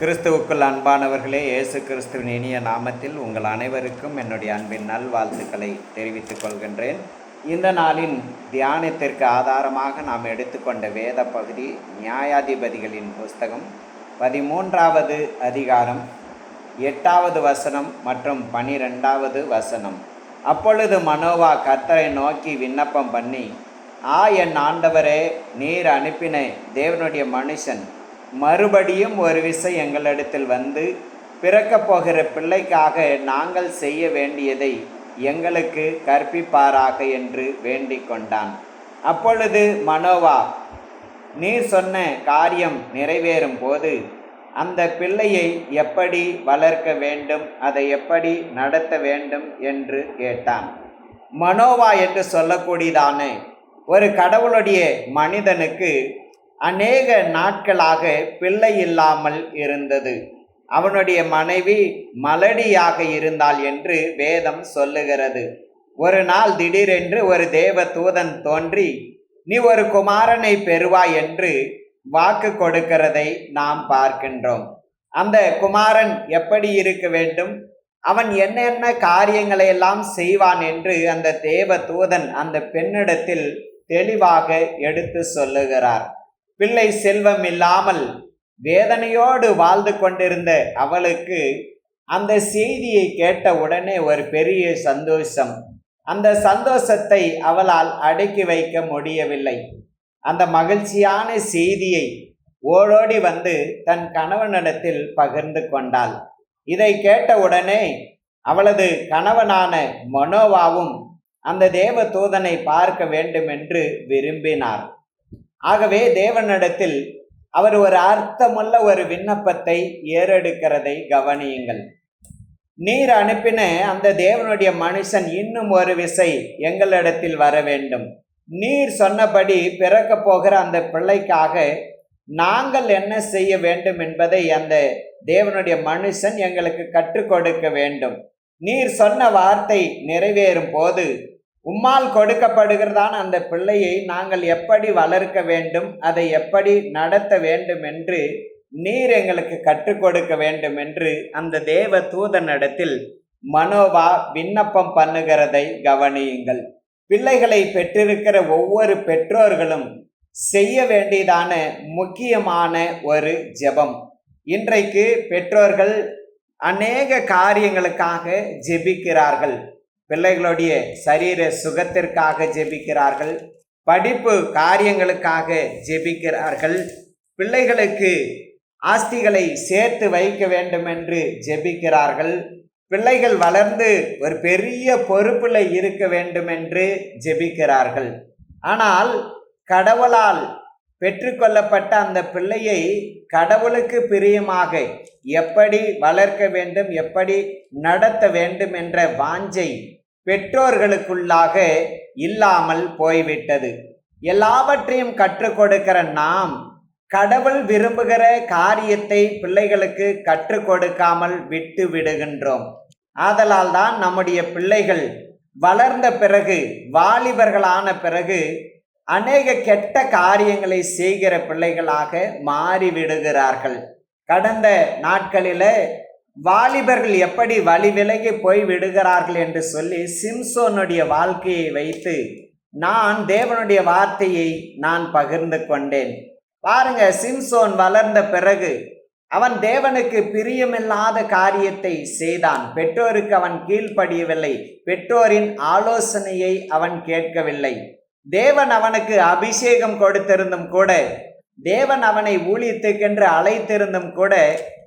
கிறிஸ்துவுக்குள் அன்பானவர்களே இயேசு கிறிஸ்துவின் இனிய நாமத்தில் உங்கள் அனைவருக்கும் என்னுடைய அன்பின் நல்வாழ்த்துக்களை தெரிவித்துக் கொள்கின்றேன். இந்த நாளின் தியானத்திற்கு ஆதாரமாக நாம் எடுத்துக்கொண்ட வேத பகுதி நியாயாதிபதிகளின் புஸ்தகம் பதிமூன்றாவது அதிகாரம் எட்டாவது வசனம் மற்றும் பனிரெண்டாவது வசனம். அப்பொழுது மனோவா கர்த்தரை நோக்கி விண்ணப்பம் பண்ணி ஆ என் ஆண்டவரே நீர் அனுப்பின தேவனுடைய மனுஷன் மறுபடியும் ஒரு விசை எங்களிடத்தில் வந்து பிறக்கப் போகிற பிள்ளைக்காக நாங்கள் செய்ய வேண்டியதை எங்களுக்கு கற்பிப்பாராக என்று வேண்டிக் கொண்டான். அப்பொழுது மனோவா நீ சொன்ன காரியம் நிறைவேறும் போது அந்த பிள்ளையை எப்படி வளர்க்க வேண்டும் அதை எப்படி நடத்த வேண்டும் என்று கேட்டான். மனோவா என்று சொல்லக்கூடியதான ஒரு கடவுளுடைய மனிதனுக்கு அநேக நாட்களாக பிள்ளை இல்லாமல் இருந்தது. அவனுடைய மனைவி மலடியாக இருந்தாள் என்று வேதம் சொல்லுகிறது. ஒரு நாள் திடீரென்று ஒரு தேவ தூதன் தோன்றி நீ ஒரு குமாரனை பெறுவாய் என்று வாக்கு கொடுக்கிறதை நாம் பார்க்கின்றோம். அந்த குமாரன் எப்படி இருக்க வேண்டும்? அவன் என்னென்ன காரியங்களை எல்லாம் செய்வான் என்று அந்த தேவ தூதன் அந்த பெண்ணிடத்தில் தெளிவாக எடுத்து சொல்லுகிறார். பிள்ளை செல்வம் இல்லாமல் வேதனையோடு வாழ்ந்து கொண்டிருந்த அவளுக்கு அந்த செய்தியை கேட்ட உடனே ஒரு பெரிய சந்தோஷம். அந்த சந்தோஷத்தை அவளால் அடக்கி வைக்க முடியவில்லை. அந்த மகிழ்ச்சியான செய்தியை ஓடோடி வந்து தன் கணவனிடத்தில் பகிர்ந்து கொண்டாள். இதை கேட்ட உடனே அவளது கணவனான மனோவாவும் அந்த தேவ தூதனை பார்க்க வேண்டும் என்று விரும்பினார். ஆகவே தேவனிடத்தில் அவர் ஒரு அர்த்தமுள்ள ஒரு விண்ணப்பத்தை ஏறெடுக்கிறதை கவனியுங்கள். நீர் அனுப்பின அந்த தேவனுடைய மனுஷன் இன்னும் ஒரு விசை எங்களிடத்தில் வர வேண்டும். நீர் சொன்னபடி பிறக்க போகிற அந்த பிள்ளைக்காக நாங்கள் என்ன செய்ய வேண்டும் என்பதை அந்த தேவனுடைய மனுஷன் எங்களுக்கு கற்றுக் கொடுக்க வேண்டும். நீர் சொன்ன வார்த்தை நிறைவேறும் போது உம்மால் கொடுக்கப்படுகிறதான அந்த பிள்ளையை நாங்கள் எப்படி வளர்க்க வேண்டும் அதை எப்படி நடத்த வேண்டும் என்று நீர் எங்களுக்கு கற்றுக் கொடுக்க வேண்டும் என்று அந்த தேவ தூதனிடத்தில் மனோவா விண்ணப்பம் பண்ணுகிறதை கவனியுங்கள். பிள்ளைகளை பெற்றிருக்கிற ஒவ்வொரு பெற்றோர்களும் செய்ய வேண்டியதான முக்கியமான ஒரு ஜெபம். இன்றைக்கு பெற்றோர்கள் அநேக காரியங்களுக்காக ஜெபிக்கிறார்கள். பிள்ளைகளுடைய சரீர சுகத்திற்காக ஜெபிக்கிறார்கள் படிப்பு காரியங்களுக்காக ஜெபிக்கிறார்கள். பிள்ளைகளுக்கு ஆஸ்திகளை சேர்த்து வைக்க வேண்டும் என்று ஜெபிக்கிறார்கள். பிள்ளைகள் வளர்ந்து ஒரு பெரிய பொறுப்பில் இருக்க வேண்டும் என்று ஜெபிக்கிறார்கள். ஆனால் கடவுளால் பெற்றுக்கொள்ளப்பட்ட அந்த பிள்ளையை கடவுளுக்கு பிரியமாக எப்படி வளர்க்க வேண்டும் எப்படி நடத்த வேண்டும் என்ற வாஞ்சை பெற்றோர்களுக்குள்ளாக இல்லாமல் போய்விட்டது. எல்லாவற்றையும் கற்றுக் கொடுக்கிற நாம் கடவுள் விரும்புகிற காரியத்தை பிள்ளைகளுக்கு கற்றுக் கொடுக்காமல் விட்டு விடுகின்றோம் ஆதலால் தான் நம்முடைய பிள்ளைகள் வளர்ந்த பிறகு வாலிபர்களான பிறகு அநேக கெட்ட காரியங்களை செய்கிற பிள்ளைகளாக மாறிவிடுகிறார்கள். கடந்த நாட்களில் வாலிபர்கள் எப்படி வழி விலகி போய் விடுகிறார்கள் என்று சொல்லி சிம்சோனுடைய வாழ்க்கையை வைத்து நான் தேவனுடைய வார்த்தையை நான் பகிர்ந்து கொண்டேன். பாருங்க சிம்சோன் வளர்ந்த பிறகு அவன் தேவனுக்கு பிரியமில்லாத காரியத்தை செய்தான். பெற்றோருக்கு அவன் கீழ்ப்படியவில்லை. பெற்றோரின் ஆலோசனையை அவன் கேட்கவில்லை. தேவன் அவனுக்கு அபிஷேகம் கொடுத்திருந்தும் கூட தேவன் அவனை ஊழியத்துக்கென்று அழைத்திருந்தும் கூட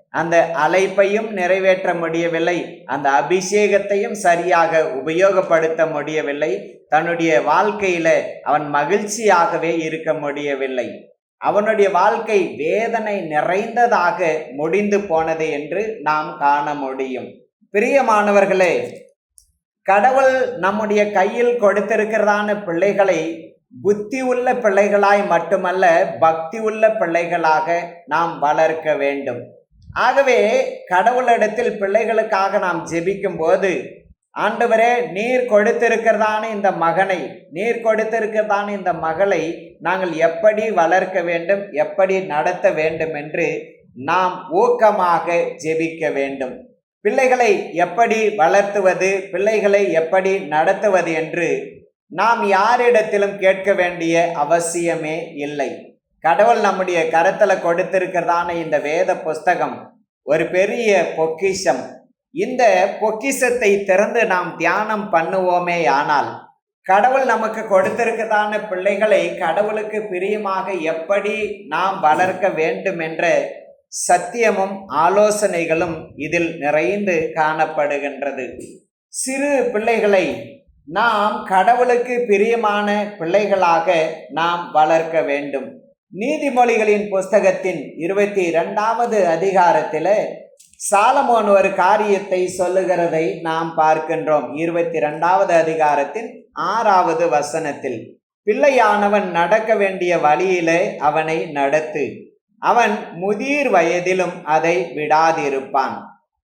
அந்த அழைப்பையும் நிறைவேற்ற முடியவில்லை. அந்த அபிஷேகத்தையும் சரியாக உபயோகப்படுத்த முடியவில்லை. தன்னுடைய வாழ்க்கையில அவன் மகிழ்ச்சியாகவே இருக்க முடியவில்லை. அவனுடைய வாழ்க்கை வேதனை நிறைந்ததாக முடிந்து போனது என்று நாம் காண முடியும். பிரியமானவர்களே கடவுள் நம்முடைய கையில் கொடுத்திருக்கிறதான பிள்ளைகளை புத்தி உள்ள பிள்ளைகளாய் மட்டுமல்ல பக்தி உள்ள பிள்ளைகளாக நாம் வளர்க்க வேண்டும். ஆகவே கடவுளிடத்தில் பிள்ளைகளுக்காக நாம் ஜெபிக்கும் போது ஆண்டவரே நீர் கொடுத்திருக்கிறதான இந்த மகனை நீர் கொடுத்திருக்கிறதான இந்த மகளை நாங்கள் எப்படி வளர்க்க வேண்டும் எப்படி நடத்த வேண்டும் என்று நாம் ஊக்கமாக ஜெபிக்க வேண்டும். பிள்ளைகளை எப்படி வளர்த்துவது பிள்ளைகளை எப்படி நடத்துவது என்று நாம் யாரிடத்திலும் கேட்க வேண்டிய அவசியமே இல்லை. கடவுள் நம்முடைய கருத்தில் கொடுத்திருக்கிறதான இந்த வேத புஸ்தகம் ஒரு பெரிய பொக்கிஷம். இந்த பொக்கிஷத்தை திறந்து நாம் தியானம் பண்ணுவோமே ஆனால் கடவுள் நமக்கு கொடுத்திருக்கிறதான பிள்ளைகளை கடவுளுக்கு பிரியமாக எப்படி நாம் வளர்க்க வேண்டும் என்ற சத்தியமும் ஆலோசனைகளும் இதில் நிறைந்து காணப்படுகின்றது. சிறு பிள்ளைகளை நாம் கடவுளுக்கு பிரியமான பிள்ளைகளாக நாம் வளர்க்க வேண்டும். நீதிமொழிகளின் புஸ்தகத்தின் இருபத்தி இரண்டாவது அதிகாரத்தில் சாலமோன் ஒரு காரியத்தை சொல்லுகிறதை நாம் பார்க்கின்றோம். இருபத்தி இரண்டாவது அதிகாரத்தின் ஆறாவது வசனத்தில் பிள்ளையானவன் நடக்க வேண்டிய வழியிலே அவனை நடத்து. அவன் முதிர் வயதிலும் அதை விடாதிருப்பான்.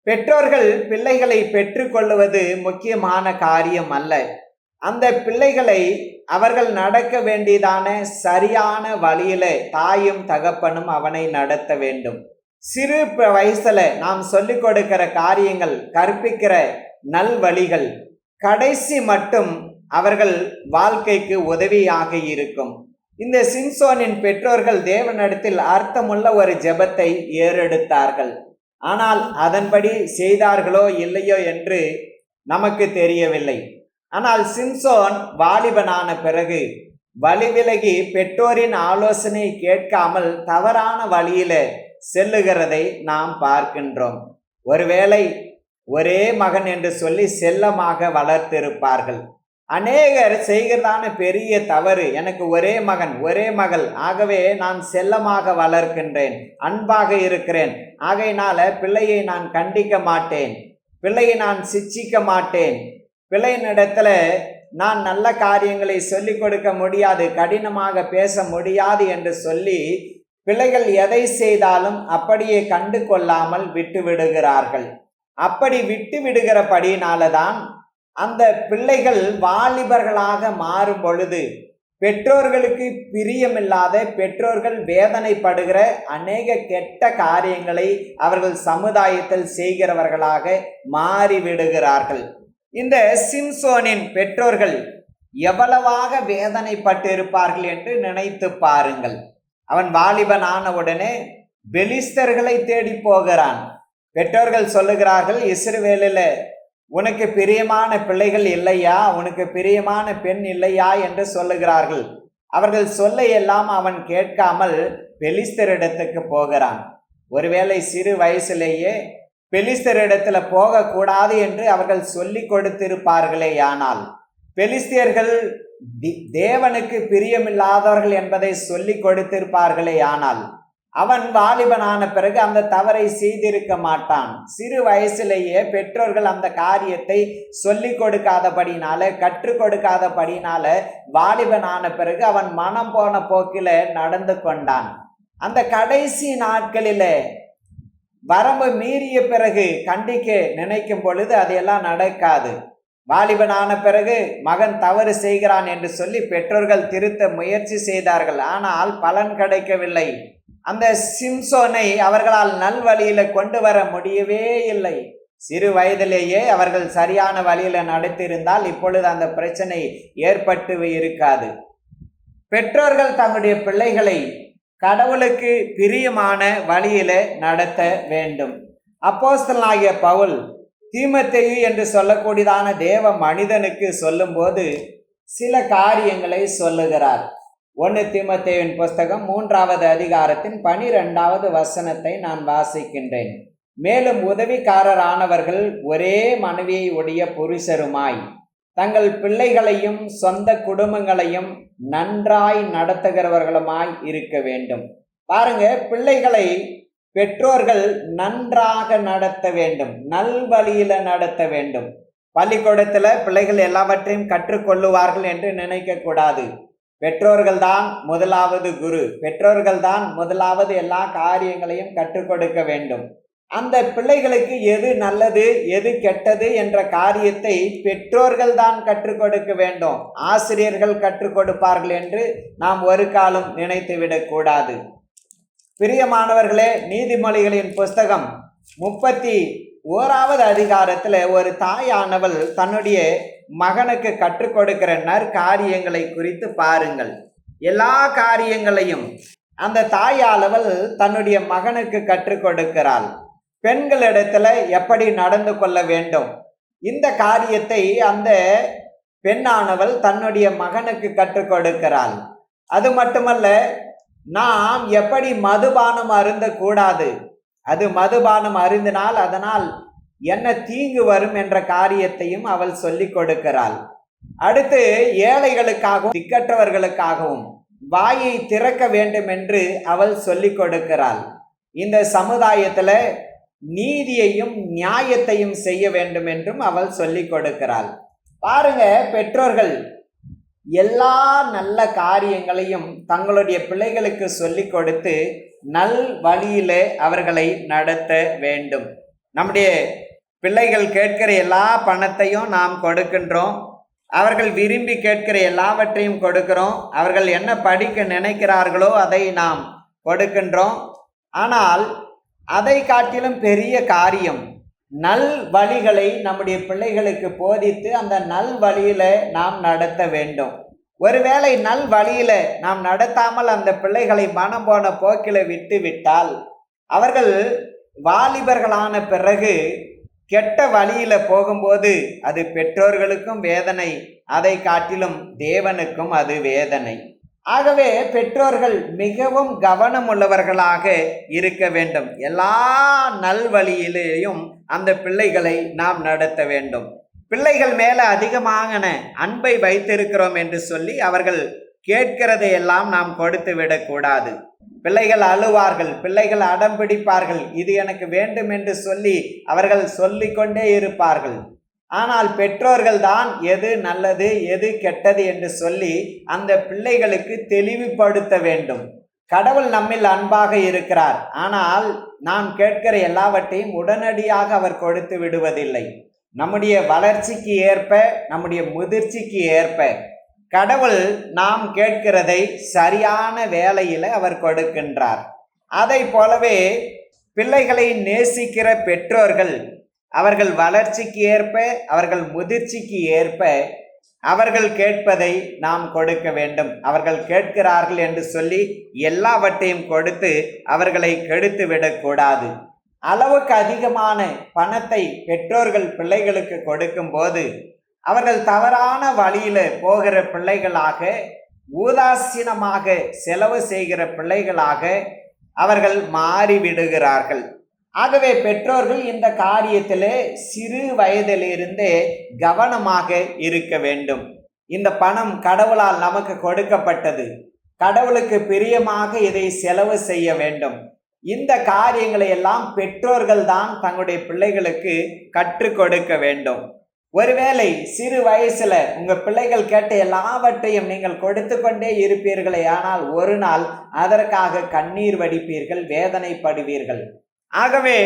பெற்றோர்கள் பிள்ளைகளை பெற்றுக்கொள்வது முக்கியமான காரியம் அல்ல. அந்த பிள்ளைகளை அவர்கள் நடக்க வேண்டியதான சரியான வழியில தாயும் தகப்பனும் அவனை நடத்த வேண்டும். சிறு வயசுல நாம் சொல்லிக் கொடுக்கிற காரியங்கள் கற்பிக்கிற நல் வழிகள் கடைசி மட்டும் அவர்கள் வாழ்க்கைக்கு உதவியாக இருக்கும். இந்த சிம்சோனின் பெற்றோர்கள் தேவனிடத்தில் அர்த்தமுள்ள ஒரு ஜெபத்தை ஏறெடுத்தார்கள். ஆனால் அதன்படி செய்தார்களோ இல்லையோ என்று நமக்கு தெரியவில்லை. ஆனால் சிம்சோன் வாலிபனான பிறகு வழி விலகி பெற்றோரின் ஆலோசனை கேட்காமல் தவறான வழியில செல்லுகிறதை நாம் பார்க்கின்றோம். ஒருவேளை ஒரே மகன் என்று சொல்லி செல்லமாக வளர்த்திருப்பார்கள். அநேகர் செய்கிறதான பெரிய தவறு எனக்கு ஒரே மகன் ஒரே மகள் ஆகவே நான் செல்லமாக வளர்க்கின்றேன் அன்பாக இருக்கிறேன் ஆகையினால பிள்ளையை நான் கண்டிக்க மாட்டேன் பிள்ளையை நான் சிச்சிக்க மாட்டேன் பிள்ளையினிடத்துல நான் நல்ல காரியங்களை சொல்லிக் கொடுக்க முடியாது கடினமாக பேச முடியாது என்று சொல்லி பிள்ளைகள் எதை செய்தாலும் அப்படியே கண்டு கொள்ளாமல் விட்டு விடுகிறார்கள். அப்படி விட்டு விடுகிறபடியினால தான் அந்த பிள்ளைகள் வாலிபர்களாக மாறும் பொழுது பெற்றோர்களுக்கு பிரியமில்லாத பெற்றோர்கள் வேதனைப்படுகிற அநேக கெட்ட காரியங்களை அவர்கள் சமுதாயத்தில் செய்கிறவர்களாக மாறிவிடுகிறார்கள். இந்த சிம்சோனின் பெற்றோர்கள் எவ்வளவாக வேதனைப்பட்டிருப்பார்கள் என்று நினைத்து பாருங்கள். அவன் வாலிபன் ஆன உடனே பெலிஸ்தர்களை தேடி போகிறான். பெற்றோர்கள் சொல்லுகிறார்கள் இஸ்ரவேலில் உனக்கு பிரியமான பிள்ளைகள் இல்லையா? உனக்கு பிரியமான பெண் இல்லையா? என்று சொல்லுகிறார்கள். அவர்கள் சொல்ல எல்லாம் அவன் கேட்காமல் பெலிஸ்தரிடத்துக்கு போகிறான். ஒருவேளை சிறு வயசிலேயே பெலிஸ்தரிடத்துல போகக்கூடாது என்று அவர்கள் சொல்லி கொடுத்திருப்பார்களே ஆனால் பெலிஸ்தியர்கள் தேவனுக்கு பிரியமில்லாதவர்கள் என்பதை சொல்லி கொடுத்திருப்பார்களே ஆனால் அவன் வாலிபனான பிறகு அந்த தவறை செய்திருக்க மாட்டான். சிறு வயசிலேயே பெற்றோர்கள் அந்த காரியத்தை சொல்லி கொடுக்காதபடினால கற்றுக் கொடுக்காதபடினால வாலிபனான பிறகு அவன் மனம் போன போக்கில நடந்து கொண்டான். அந்த கடைசி நாட்களில வரம்பு மீறிய பிறகு கண்டிக்க நினைக்கும் பொழுது அதையெல்லாம் நடக்காது. வாலிபனான பிறகு மகன் தவறு செய்கிறான் என்று சொல்லி பெற்றோர்கள் திருத்த முயற்சி செய்தார்கள். ஆனால் பலன் கிடைக்கவில்லை. அந்த சிம்சோனை அவர்களால் நல்வழியில கொண்டு வர முடியவே இல்லை. சிறு வயதிலேயே அவர்கள் சரியான வழியில நடத்தியிருந்தால் இப்பொழுது அந்த பிரச்சனை ஏற்பட்டு இருக்காது. பெற்றோர்கள் தங்களுடைய பிள்ளைகளை கடவுளுக்கு பிரியமான வழியில நடத்த வேண்டும். அப்போஸ்தலாகிய பவுல் தீமத்தையு என்று சொல்லக்கூடியதான தேவ மனிதனுக்கு சொல்லும்போது சில காரியங்களை சொல்லுகிறார். ஒன்று தீமத்தையின் புஸ்தகம் மூன்றாவது அதிகாரத்தின் பனிரெண்டாவது வசனத்தை நான் வாசிக்கின்றேன். மேலும் உதவிக்காரரானவர்கள் ஒரே மனைவியை உடைய புருஷருமாய் தங்கள் பிள்ளைகளையும் சொந்த குடும்பங்களையும் நன்றாய் நடத்துகிறவர்களுமாய் இருக்க வேண்டும். பாருங்க பிள்ளைகளை பெற்றோர்கள் நன்றாக நடத்த வேண்டும். நல்வழியில நடத்த வேண்டும். பள்ளிக்கூடத்தில் பிள்ளைகள் எல்லாவற்றையும் கற்றுக்கொள்ளுவார்கள் என்று நினைக்கக்கூடாது பெற்றோர்கள் தான் முதலாவது குரு. பெற்றோர்கள் தான் முதலாவது எல்லா காரியங்களையும் கற்றுக் கொடுக்க வேண்டும். அந்த பிள்ளைகளுக்கு எது நல்லது எது கெட்டது என்ற காரியத்தை பெற்றோர்கள் தான் கற்றுக் கொடுக்க வேண்டும். ஆசிரியர்கள் கற்றுக் கொடுப்பார்கள் என்று நாம் ஒரு காலம் நினைத்து விடக்கூடாது பிரியமானவர்களே நீதிமொழிகளின் புஸ்தகம் முப்பத்தி ஓராவது அதிகாரத்தில் ஒரு தாயானவள் தன்னுடைய மகனுக்கு கற்றுக் கொடுக்கிற நற்காரியங்களை குறித்து பாருங்கள். எல்லா காரியங்களையும் அந்த தாயானவள் தன்னுடைய மகனுக்கு கற்றுக் கொடுக்கிறாள். பெண்களிடத்துல எப்படி நடந்து கொள்ள வேண்டும்? இந்த காரியத்தை அந்த பெண்ணானவள் தன்னுடைய மகனுக்கு கற்றுக் கொடுக்கிறாள். அது மட்டுமல்ல நாம் எப்படி மதுபானம் அருந்தக்கூடாது அது மதுபானம் அருந்தினால் அதனால் என்ன தீங்கு வரும் என்ற காரியத்தையும் அவள் சொல்லிக் கொடுக்கிறாள். அடுத்து ஏழைகளுக்காகவும் திக்கற்றவர்களுக்காகவும் வாயை திறக்க வேண்டும் என்று அவள் சொல்லிக் கொடுக்கிறாள். இந்த சமுதாயத்தில் நீதியையும் நியாயத்தையும் செய்ய வேண்டும் என்றும் அவள் சொல்லிக் கொடுக்கிறாள். பாருங்க பெற்றோர்கள் எல்லா நல்ல காரியங்களையும் தங்களுடைய பிள்ளைகளுக்கு சொல்லிக் கொடுத்து நல் வழியிலே அவர்களை நடத்த வேண்டும். நம்முடைய பிள்ளைகள் கேட்கிற எல்லா பணத்தையும் நாம் கொடுக்கின்றோம். அவர்கள் விரும்பி கேட்கிற எல்லாவற்றையும் கொடுக்கிறோம். அவர்கள் என்ன படிக்க நினைக்கிறார்களோ அதை நாம் கொடுக்கின்றோம். ஆனால் அதை காட்டிலும் பெரிய காரியம். நல் வழிகளை நம்முடைய பிள்ளைகளுக்கு போதித்து அந்த நல் வழியில் நாம் நடத்த வேண்டும். ஒருவேளை நல் வழியில் நாம் நடத்தாமல் அந்த பிள்ளைகளை மனம் போன போக்கில் விட்டு விட்டால் அவர்கள் வாலிபர்களான பிறகு கெட்ட வழியில் போகும்போது அது பெற்றோர்களுக்கும் வேதனை அதை காட்டிலும் தேவனுக்கும் அது வேதனை. ஆகவே பெற்றோர்கள் மிகவும் கவனமுள்ளவர்களாக இருக்க வேண்டும். எல்லா நல்வழியிலேயும் அந்த பிள்ளைகளை நாம் நடத்த வேண்டும். பிள்ளைகள் மேலே அதிகமான அன்பை வைத்திருக்கிறோம் என்று சொல்லி அவர்கள் கேட்கிறதை எல்லாம் நாம் கொடுத்து விடக்கூடாது பிள்ளைகள் அழுவார்கள் பிள்ளைகள் அடம் பிடிப்பார்கள் இது எனக்கு வேண்டும் என்று சொல்லி அவர்கள் சொல்லிக்கொண்டே இருப்பார்கள். ஆனால் பெற்றோர்கள் தான் எது நல்லது எது கெட்டது என்று சொல்லி அந்த பிள்ளைகளுக்கு தெளிவுபடுத்த வேண்டும். கடவுள் நம்மில் அன்பாக இருக்கிறார். ஆனால் நாம் கேட்கிற எல்லாவற்றையும் உடனடியாக அவர் கொடுத்து விடுவதில்லை. நம்முடைய வளர்ச்சிக்கு ஏற்ப நம்முடைய முதிர்ச்சிக்கு ஏற்ப கடவுள் நாம் கேட்கிறதை சரியான வேலையில் அவர் கொடுக்கின்றார். அதை போலவே பிள்ளைகளை நேசிக்கிற பெற்றோர்கள் அவர்கள் வளர்ச்சிக்கு ஏற்ப அவர்கள் முதிர்ச்சிக்கு ஏற்ப அவர்கள் கேட்பதை நாம் கொடுக்க வேண்டும். அவர்கள் கேட்கிறார்கள் என்று சொல்லி எல்லாவற்றையும் கொடுத்து அவர்களை கெடுத்து விடக்கூடாது அளவுக்கு அதிகமான பணத்தை பெற்றோர்கள் பிள்ளைகளுக்கு கொடுக்கும்போது அவர்கள் தவறான வழியில போகிற பிள்ளைகளாக ஊதாசீனமாக செலவு செய்கிற பிள்ளைகளாக அவர்கள் மாறிவிடுகிறார்கள். ஆகவே பெற்றோர்கள் இந்த காரியத்திலே சிறு வயதிலிருந்தே கவனமாக இருக்க வேண்டும். இந்த பணம் கடவுளால் நமக்கு கொடுக்கப்பட்டது. கடவுளுக்கு பிரியமாக இதை செலவு செய்ய வேண்டும். இந்த காரியங்களை எல்லாம் பெற்றோர்கள் தான் தங்களுடைய பிள்ளைகளுக்கு கற்றுக் கொடுக்க வேண்டும். ஒருவேளை சிறு வயசுல உங்க பிள்ளைகள் கேட்ட எல்லாவற்றையும் நீங்கள் கொடுத்து கொண்டே இருப்பீர்களே ஆனால் ஒரு நாள் அதற்காக கண்ணீர் வடிப்பீர்கள் வேதனைப்படுவீர்கள். ஆகவே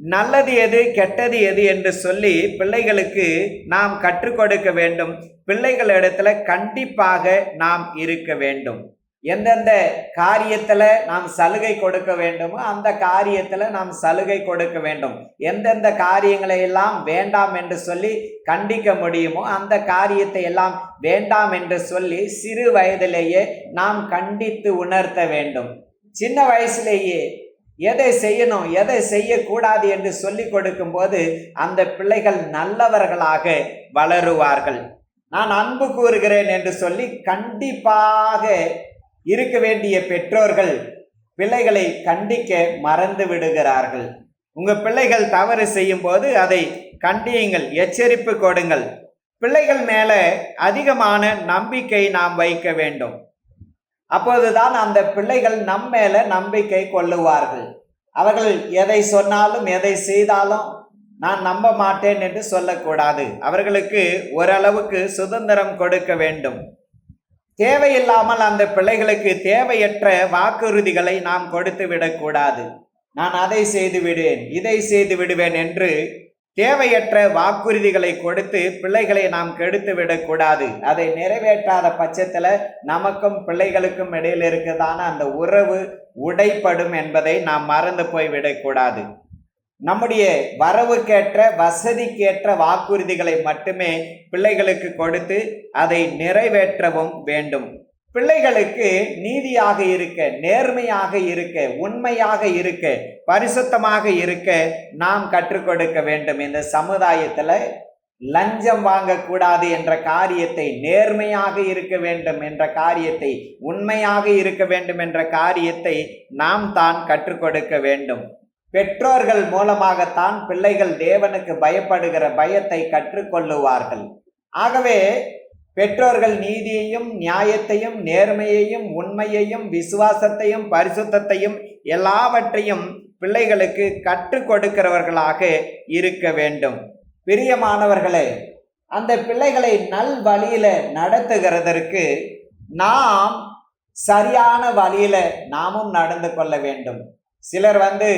நல்லது எது கெட்டது எது என்று சொல்லி பிள்ளைகளுக்கு நாம் கற்றுக் கொடுக்க வேண்டும். பிள்ளைகளிடத்துல கண்டிப்பாக நாம் இருக்க வேண்டும். எந்தெந்த காரியத்தில் நாம் சலுகை கொடுக்க வேண்டுமோ அந்த காரியத்தில் நாம் சலுகை கொடுக்க வேண்டும். எந்தெந்த காரியங்களை எல்லாம் வேண்டாம் என்று சொல்லி கண்டிக்க முடியுமோ அந்த காரியத்தை எல்லாம் வேண்டாம் என்று சொல்லி சிறு வயதிலேயே நாம் கண்டித்து உணர்த்த வேண்டும். சின்ன வயசுலேயே எதை செய்யணும் எதை செய்யக்கூடாது என்று சொல்லி கொடுக்கும்போது அந்த பிள்ளைகள் நல்லவர்களாக வளருவார்கள். நான் அன்பு கூறுகிறேன் என்று சொல்லி கண்டிப்பாக இருக்க வேண்டிய பெற்றோர்கள் பிள்ளைகளை கண்டிக்க மறந்து விடுகிறார்கள். உங்க பிள்ளைகள் தவறு செய்யும் போது அதை கண்டியுங்கள் எச்சரிப்பு கொடுங்கள். பிள்ளைகள் மேலே அதிகமான நம்பிக்கை நாம் வைக்க வேண்டும். அப்போதுதான் அந்த பிள்ளைகள் நம் மேல நம்பிக்கை கொள்ளுவார்கள். அவர்கள் எதை சொன்னாலும் எதை செய்தாலும் நான் நம்ப மாட்டேன் என்று சொல்லக்கூடாது. அவர்களுக்கு ஓரளவுக்கு சுதந்திரம் கொடுக்க வேண்டும். தேவையில்லாமல் அந்த பிள்ளைகளுக்கு தேவையற்ற வாக்குறுதிகளை நாம் கொடுத்து விடக்கூடாது. நான் அதை செய்து விடுவேன் இதை செய்து விடுவேன் என்று தேவையற்ற வாக்குறுதிகளை கொடுத்து பிள்ளைகளை நாம் கெடுத்து விடக்கூடாது. அதை நிறைவேற்றாத பட்சத்தில் நமக்கும் பிள்ளைகளுக்கும் இடையில் இருக்கிறதான அந்த உறவு உடைப்படும் என்பதை நாம் மறந்து போய் விடக்கூடாது. நம்முடைய வரவுக்கேற்ற வசதிக்கேற்ற வாக்குறுதிகளை மட்டுமே பிள்ளைகளுக்கு கொடுத்து அதை நிறைவேற்றவும் வேண்டும். பிள்ளைகளுக்கு நீதியாக இருக்க நேர்மையாக இருக்க உண்மையாக இருக்க பரிசுத்தமாக இருக்க நாம் கற்றுக் கொடுக்க வேண்டும். இந்த சமுதாயத்தில் லஞ்சம் வாங்கக்கூடாது என்ற காரியத்தை நேர்மையாக இருக்க வேண்டும் என்ற காரியத்தை உண்மையாக இருக்க வேண்டும் என்ற காரியத்தை நாம் தான் கற்றுக் கொடுக்க வேண்டும். பெற்றோர்கள் மூலமாகத்தான் பிள்ளைகள் தேவனுக்கு பயப்படுகிற பயத்தை கற்றுக்கொள்ளுவார்கள் ஆகவே பெற்றோர்கள் நீதியையும் நியாயத்தையும் நேர்மையையும் உண்மையையும் விசுவாசத்தையும் பரிசுத்தத்தையும் எல்லாவற்றையும் பிள்ளைகளுக்கு கற்றுக் கொடுக்கிறவர்களாக இருக்க வேண்டும். பிரியமானவர்களே அந்த பிள்ளைகளை நல் வழியில நடத்துகிறதற்கு நாம் சரியான வழியில நாமும் நடந்து கொள்ள வேண்டும். சிலர் வந்து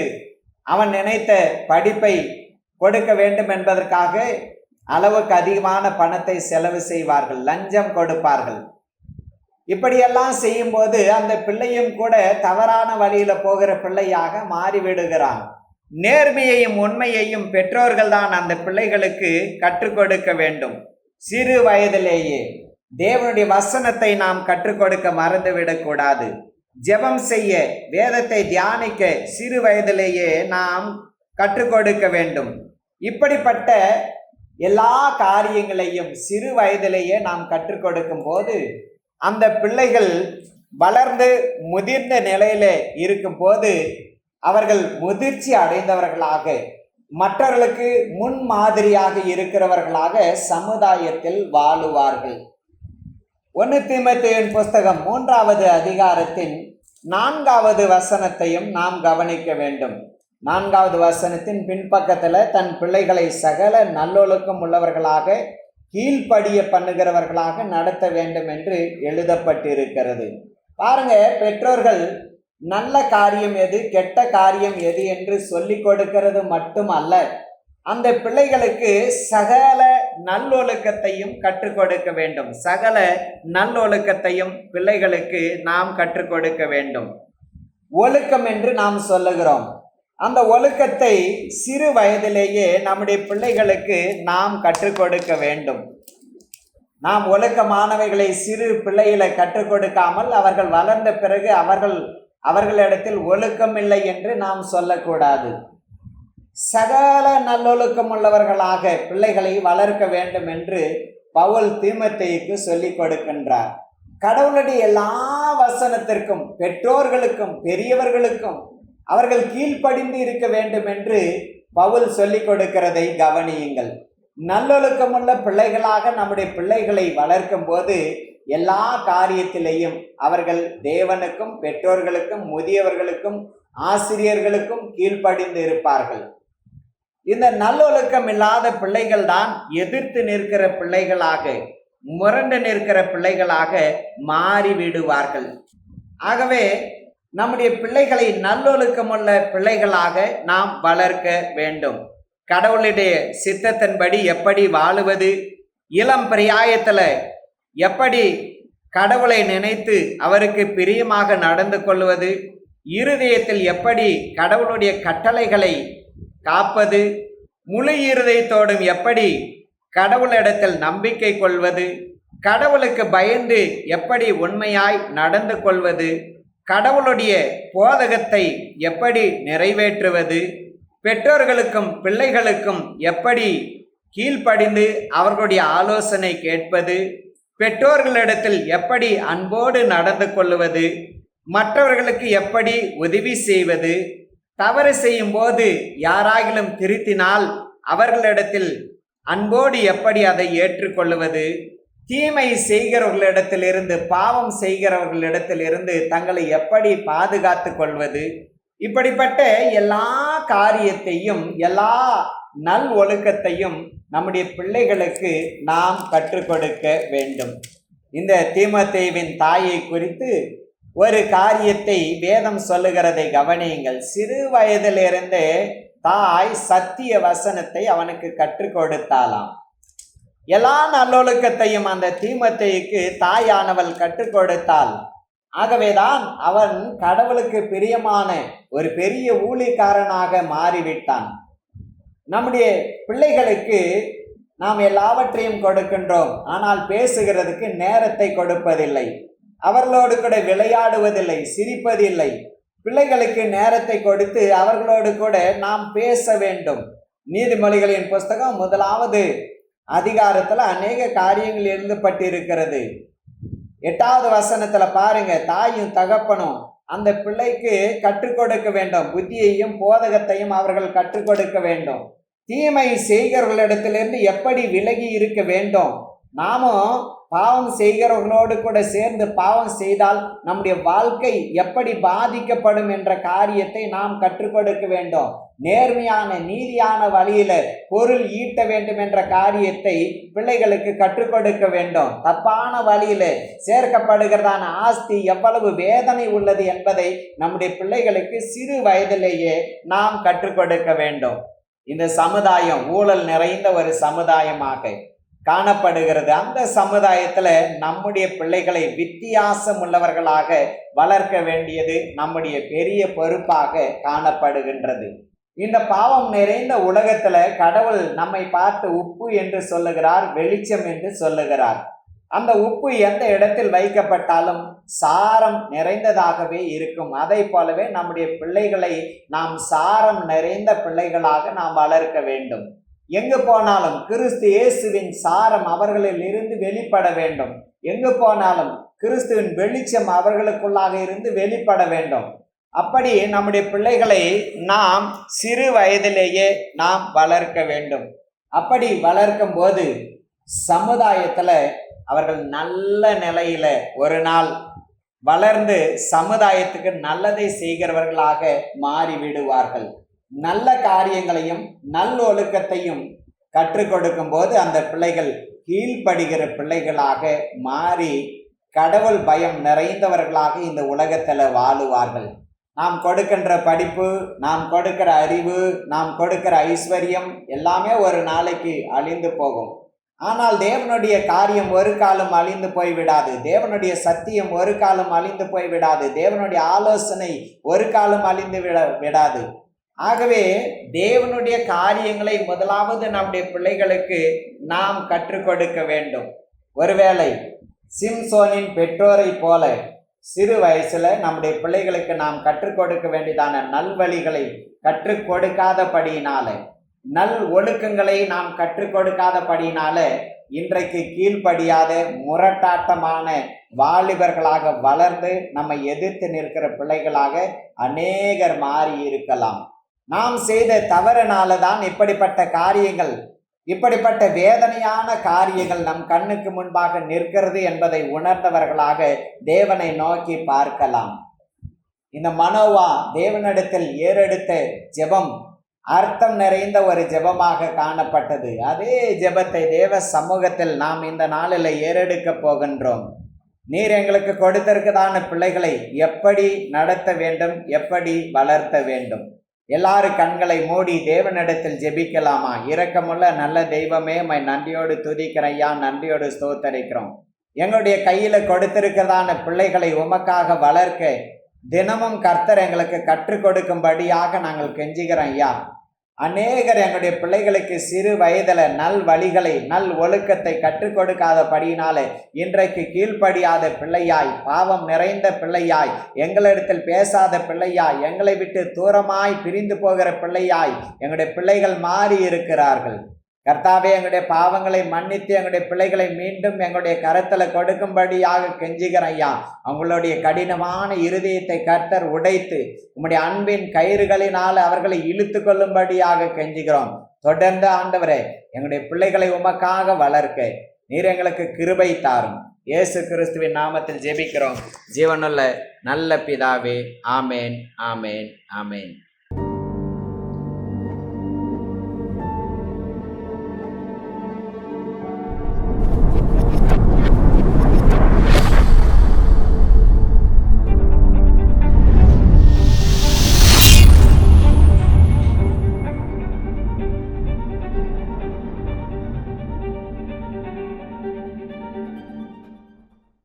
அவன் நினைத்த படிப்பை கொடுக்க வேண்டும் என்பதற்காக அளவுக்கு அதிகமான பணத்தை செலவு செய்வார்கள் லஞ்சம் கொடுப்பார்கள். இப்படியெல்லாம் செய்யும்போது அந்த பிள்ளையும் கூட தவறான வழியில போகிற பிள்ளையாக மாறிவிடுகிறான். நேர்மையையும் உண்மையையும் பெற்றோர்கள் தான் அந்த பிள்ளைகளுக்கு கற்றுக் கொடுக்க வேண்டும். சிறு வயதிலேயே தேவனுடைய வசனத்தை நாம் கற்றுக் கொடுக்க மறந்துவிடக்கூடாது ஜெபம் செய்ய வேதத்தை தியானிக்க சிறு வயதிலேயே நாம் கற்றுக் கொடுக்க வேண்டும். இப்படிப்பட்ட எல்லா காரியங்களையும் சிறு வயதிலேயே நாம் கற்றுக் கொடுக்கும் போது அந்த பிள்ளைகள் வளர்ந்து முதிர்ந்த நிலையில இருக்கும்போது அவர்கள் முதிர்ச்சி அடைந்தவர்களாக மற்றவர்களுக்கு முன்மாதிரியாக இருக்கிறவர்களாக சமுதாயத்தில் வாழுவார்கள். ஒன்று திமுத்தையின் புஸ்தகம் மூன்றாவது அதிகாரத்தின் நான்காவது வசனத்தையும் நாம் கவனிக்க வேண்டும். நான்காவது வசனத்தின் பின்பக்கத்தில் தன் பிள்ளைகளை சகல நல்லொழுக்கம் உள்ளவர்களாக கீழ்ப்படிய பண்ணுகிறவர்களாக நடத்த வேண்டும் என்று எழுதப்பட்டிருக்கிறது. பாருங்க பெற்றோர்கள் நல்ல காரியம் எது கெட்ட காரியம் எது என்று சொல்லிக் கொடுக்கிறது மட்டுமல்ல அந்த பிள்ளைகளுக்கு சகல நல்லொழுக்கத்தையும் கற்றுக் கொடுக்க வேண்டும். சகல நல்லொழுக்கத்தையும் பிள்ளைகளுக்கு நாம் கற்றுக் கொடுக்க வேண்டும். ஒழுக்கம் என்று நாம் சொல்லுகிறோம். அந்த ஒழுக்கத்தை சிறு வயதிலேயே நம்முடைய பிள்ளைகளுக்கு நாம் கற்றுக் கொடுக்க வேண்டும். நாம் ஒழுக்கமானவைகளை சிறு பிள்ளைகளை கற்றுக் கொடுக்காமல் அவர்கள் வளர்ந்த பிறகு அவர்கள் அவர்களிடத்தில் ஒழுக்கம் இல்லை என்று நாம் சொல்லக்கூடாது. சகல நல்லொழுக்கம் உள்ளவர்களாக பிள்ளைகளை வளர்க்க வேண்டும் என்று பவுல் தீமத்தைக்கு சொல்லிக் கொடுக்கின்றார். கடவுளுடைய எல்லா வசனத்திற்கும் பெற்றோர்களுக்கும் பெரியவர்களுக்கும் அவர்கள் கீழ்ப்படிந்து இருக்க வேண்டும் என்று பவுல் சொல்லிக் கொடுக்கிறதை கவனியுங்கள். நல்லொழுக்கமுள்ள பிள்ளைகளாக நம்முடைய பிள்ளைகளை வளர்க்கும் போது எல்லா காரியத்திலேயும் அவர்கள் தேவனுக்கும் பெற்றோர்களுக்கும் முதியவர்களுக்கும் ஆசிரியர்களுக்கும் கீழ்ப்படிந்து இருப்பார்கள். இந்த நல்லொழுக்கம் இல்லாத பிள்ளைகள் தான் எதிர்த்து நிற்கிற பிள்ளைகளாக முரண்டு நிற்கிற பிள்ளைகளாக மாறி விடுவார்கள் ஆகவே நம்முடைய பிள்ளைகளை நல்லொழுக்கமுள்ள பிள்ளைகளாக நாம் வளர்க்க வேண்டும். கடவுளுடைய சித்தத்தின்படி எப்படி வாழுவது இளம் பிரியாயத்தில் எப்படி கடவுளை நினைத்து அவருக்கு பிரியமாக நடந்து கொள்வது இருதயத்தில் எப்படி கடவுளுடைய கட்டளைகளை காப்பது முழு இருதயத்தோடும் எப்படி கடவுளிடத்தில் நம்பிக்கை கொள்வது கடவுளுக்கு பயந்து எப்படி உண்மையாய் நடந்து கொள்வது கடவுளுடைய போதகத்தை எப்படி நிறைவேற்றுவது? பெற்றோர்களுக்கும் பிள்ளைகளுக்கும் எப்படி கீழ்ப்படிந்து அவர்களுடைய ஆலோசனை கேட்பது? பெற்றோர்களிடத்தில் எப்படி அன்போடு நடந்து கொள்வது? மற்றவர்களுக்கு எப்படி உதவி செய்வது? தவறு செய்யும் போது யாராகிலும் திருத்தினால் அவர்களிடத்தில் அன்போடு எப்படி அதை ஏற்றுக்கொள்வது? தீமை செய்கிறவர்களிடத்திலிருந்து பாவம் செய்கிறவர்களிடத்திலிருந்து தங்களை எப்படி பாதுகாத்து கொள்வது? இப்படிப்பட்ட எல்லா காரியத்தையும் எல்லா நல் ஒழுக்கத்தையும் நம்முடைய பிள்ளைகளுக்கு நாம் கற்றுக் கொடுக்க வேண்டும். இந்த தீமத்தேவின் தாயை குறித்து ஒரு காரியத்தை வேதம் சொல்லுகிறதை கவனியுங்கள். சிறு வயதிலிருந்தே தாய் சத்திய வசனத்தை அவனுக்கு கற்றுக் கொடுத்தாலாம் எல்லா நல்லொழுக்கத்தையும் அந்த தீமத்தைக்கு தாயானவள் கற்றுக் கொடுத்தாள். ஆகவேதான் அவன் கடவுளுக்கு பிரியமான ஒரு பெரிய ஊழிக்காரனாக மாறிவிட்டான். நம்முடைய பிள்ளைகளுக்கு நாம் எல்லாவற்றையும் கொடுக்கின்றோம். ஆனால் பேசுகிறதுக்கு நேரத்தை கொடுப்பதில்லை. அவர்களோடு கூட விளையாடுவதில்லை சிரிப்பதில்லை. பிள்ளைகளுக்கு நேரத்தை கொடுத்து அவர்களோடு கூட நாம் பேச வேண்டும். நீதிமொழிகளின் புஸ்தகம் முதலாவது அதிகாரத்தில் அநேக காரியங்கள் எழுதப்பட்டிருக்கிறது. எட்டாவது வசனத்தில் பாருங்க தாயும் தகப்பனும் அந்த பிள்ளைக்கு கற்றுக் கொடுக்க வேண்டும். புத்தியையும் போதகத்தையும் அவர்கள் கற்றுக் கொடுக்க வேண்டும். தீமை செய்கிறவர்களிடத்திலிருந்து எப்படி விலகி இருக்க வேண்டும்? நாமும் பாவம் செய்கிறவர்களோடு கூட சேர்ந்து பாவம் செய்தால் நம்முடைய வாழ்க்கை எப்படி பாதிக்கப்படும் என்ற காரியத்தை நாம் கற்றுக் கொடுக்க வேண்டும். நேர்மையான நீதியான வழியில பொருள் ஈட்ட வேண்டும் என்ற காரியத்தை பிள்ளைகளுக்கு கற்றுக் கொடுக்க வேண்டும். தப்பான வழியில சேர்க்கப்படுகிறதான ஆஸ்தி எவ்வளவு வேதனை உள்ளது என்பதை நம்முடைய பிள்ளைகளுக்கு சிறு வயதிலேயே நாம் கற்றுக் கொடுக்க வேண்டும். இந்த சமுதாயம் ஊழல் நிறைந்த ஒரு சமுதாயமாக காணப்படுகிறது. அந்த சமுதாயத்தில் நம்முடைய பிள்ளைகளை வித்தியாசம் உள்ளவர்களாக வளர்க்க வேண்டியது நம்முடைய பெரிய பொறுப்பாக காணப்படுகின்றது. இந்த பாவம் நிறைந்த உலகத்துல கடவுள் நம்மை பார்த்து உப்பு என்று சொல்லுகிறார் வெளிச்சம் என்று சொல்லுகிறார். அந்த உப்பு எந்த இடத்தில் வைக்கப்பட்டாலும் சாரம் நிறைந்ததாகவே இருக்கும். அதை போலவே நம்முடைய பிள்ளைகளை நாம் சாரம் நிறைந்த பிள்ளைகளாக நாம் வளர்க்க வேண்டும். எங்கு போனாலும் கிறிஸ்து இயேசுவின் சாரம் அவர்களில் இருந்து வெளிப்பட வேண்டும். எங்கு போனாலும் கிறிஸ்துவின் வெளிச்சம் அவர்களுக்குள்ளாக இருந்து வெளிப்பட வேண்டும். அப்படி நம்முடைய பிள்ளைகளை நாம் சிறு வயதிலேயே நாம் வளர்க்க வேண்டும். அப்படி வளர்க்கும் போது சமுதாயத்தில் அவர்கள் நல்ல நிலையில ஒரு நாள் வளர்ந்து சமுதாயத்துக்கு நல்லதை செய்கிறவர்களாக மாறி விடுவார்கள் நல்ல காரியங்களையும் நல்லொழுக்கத்தையும் கற்றுக் கொடுக்கும் போது அந்த பிள்ளைகள் கீழ்ப்படுகிற பிள்ளைகளாக மாறி கடவுள் பயம் நிறைந்தவர்களாக இந்த உலகத்தில் வாழுவார்கள். நாம் கொடுக்கின்ற படிப்பு நாம் கொடுக்கிற அறிவு நாம் கொடுக்கிற ஐஸ்வர்யம் எல்லாமே ஒரு நாளைக்கு அழிந்து போகும். ஆனால் தேவனுடைய காரியம் ஒரு காலம் அழிந்து போய்விடாது தேவனுடைய சத்தியம் ஒரு காலம் அழிந்து போய்விடாது தேவனுடைய ஆலோசனை ஒரு காலம் அழிந்து விட விடாது. ஆகவே தேவனுடைய காரியங்களை முதலாவது நம்முடைய பிள்ளைகளுக்கு நாம் கற்றுக் கொடுக்க வேண்டும். ஒருவேளை சிம்சோனின் பெற்றோரை போல சிறு வயசுல நம்முடைய பிள்ளைகளுக்கு நாம் கற்றுக் கொடுக்க வேண்டியதான நல்வழிகளை கற்றுக் கொடுக்காதபடியினால நல் ஒழுக்கங்களை நாம் கற்றுக் கொடுக்காதபடியினால இன்றைக்கு கீழ்ப்படியாத முரட்டாட்டமான வாலிபர்களாக வளர்ந்து நம்மை எதிர்த்து நிற்கிற பிள்ளைகளாக அநேகர் மாறி இருக்கலாம் நாம் செய்த தவறுனால தான் இப்படிப்பட்ட காரியங்கள் இப்படிப்பட்ட வேதனையான காரியங்கள் நம் கண்ணுக்கு முன்பாக நிற்கிறது என்பதை உணர்ந்தவர்களாக தேவனை நோக்கி பார்க்கலாம். இந்த மனோவா தேவனிடத்தில் ஏறெடுத்த ஜெபம் அர்த்தம் நிறைந்த ஒரு ஜெபமாக காணப்பட்டது. அதே ஜெபத்தை தேவ சமூகத்தில் நாம் இந்த நாளில் ஏறெடுக்க போகின்றோம். நீர் எங்களுக்கு கொடுத்திருக்கதான பிள்ளைகளை எப்படி நடத்த வேண்டும் எப்படி வளர்த்த வேண்டும்? எல்லாரும் கண்களை மூடி தேவனிடத்தில் ஜெபிக்கலாமா? இரக்கமுள்ள நல்ல தெய்வமே மை நன்றியோடு துதிக்கிறையா நன்றியோடு ஸ்தோத்தரிக்கிறோம். எங்களுடைய கையில் கொடுத்திருக்கிறதான பிள்ளைகளை உமக்காக வளர்க்க தினமும் கர்த்தர் எங்களுக்கு கற்றுக் கொடுக்கும்படியாக நாங்கள் கெஞ்சுகிறோம் ஐயா. அநேகர் எங்களுடைய பிள்ளைகளுக்கு சிறு வயதில் நல் வழிகளை நல் ஒழுக்கத்தை கற்றுக் கொடுக்காதபடியினாலே இன்றைக்கு கீழ்ப்படியாத பிள்ளையாய் பாவம் நிறைந்த பிள்ளையாய் எங்களிடத்தில் பேசாத பிள்ளையாய் எங்களை விட்டு தூரமாய் பிரிந்து போகிற பிள்ளையாய் எங்களுடைய பிள்ளைகள் மாறி இருக்கிறார்கள் கர்த்தாவே எங்களுடைய பாவங்களை மன்னித்து எங்களுடைய பிள்ளைகளை மீண்டும் எங்களுடைய கரத்தில் கொடுக்கும்படியாக கெஞ்சுகிறேன் ஐயா. அவங்களுடைய கடினமான இருதயத்தை கர்த்தர் உடைத்து உம்முடைய அன்பின் கயிறுகளினால் அவர்களை இழுத்து கொள்ளும்படியாக கெஞ்சுகிறோம். தொடர்ந்து ஆண்டவரே எங்களுடைய பிள்ளைகளை உமக்காக வளர்க்க நீர் எங்களுக்கு கிருபை தாரும். இயேசு கிறிஸ்துவின் நாமத்தில் ஜெபிக்கிறோம். ஜீவனுள்ள நல்ல பிதாவே ஆமேன் ஆமேன் ஆமேன்.